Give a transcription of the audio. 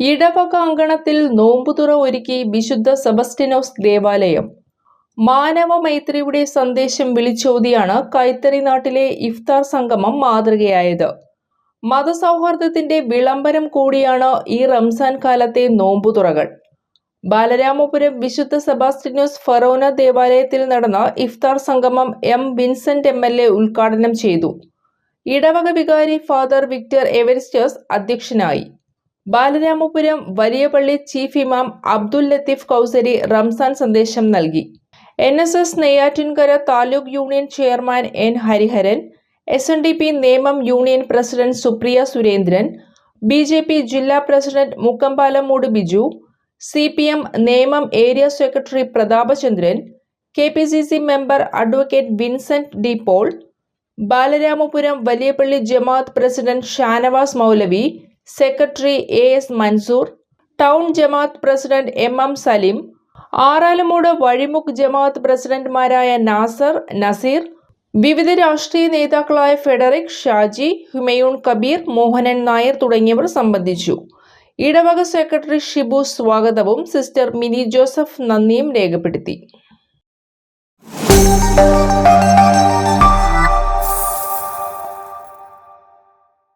ഇടവക അങ്കണത്തിൽ നോമ്പുതുറ ഒരുക്കി വിശുദ്ധ സെബസ്റ്റിനോസ് ദേവാലയം. മാനവ മൈത്രിയുടെ സന്ദേശം വിളിച്ചോതിയാണ് കൈത്തറി നാട്ടിലെ ഇഫ്താർ സംഗമം മാതൃകയായത്. മതസൗഹാർദ്ദത്തിന്റെ വിളംബരം കൂടിയാണ് ഈ റംസാൻ കാലത്തെ നോമ്പുതുറകൾ ബാലരാമപുരം വിശുദ്ധ സെബാസ്റ്റിനോസ് ഫറോന ദേവാലയത്തിൽ നടന്ന ഇഫ്താർ സംഗമം M Vincent M L A ഉദ്ഘാടനം ചെയ്തു. ഇടവക വികാരി ഫാദർ വിക്ടർ എവരിസ്റ്റേഴ്സ് അധ്യക്ഷനായി. ബാലരാമപുരം വലിയപള്ളി ചീഫ് ഇമാം അബ്ദുൽ ലത്തീഫ് കൗസരി റംസാൻ സന്ദേശം നൽകി. N S S Neyyattinkara taluk union chairman N Hariharan S N D P Nemam union president Supriya Surendran B J P ജില്ലാ president Mukkampalamoodu Biju C P M Nemam area secretary Prathapachandran K P C C member advocate Vincent D Paul Balaramapuram Valiyapally Jamaat president Shanavas Moulavi secretary A S Mansoor town Jamaat president M M Salim Aralumoodu Vazhimukku Jamaat പ്രസിഡന്റുമാരായ നാസർ നസീർ വിവിധ രാഷ്ട്രീയ നേതാക്കളായ Federico Shaji Humayun Kabir Mohanan Nair തുടങ്ങിയവർ സംബന്ധിച്ചു. ഇടവക secretary Shibu സ്വാഗതവും sister mini Joseph നന്ദിയും രേഖപ്പെടുത്തി.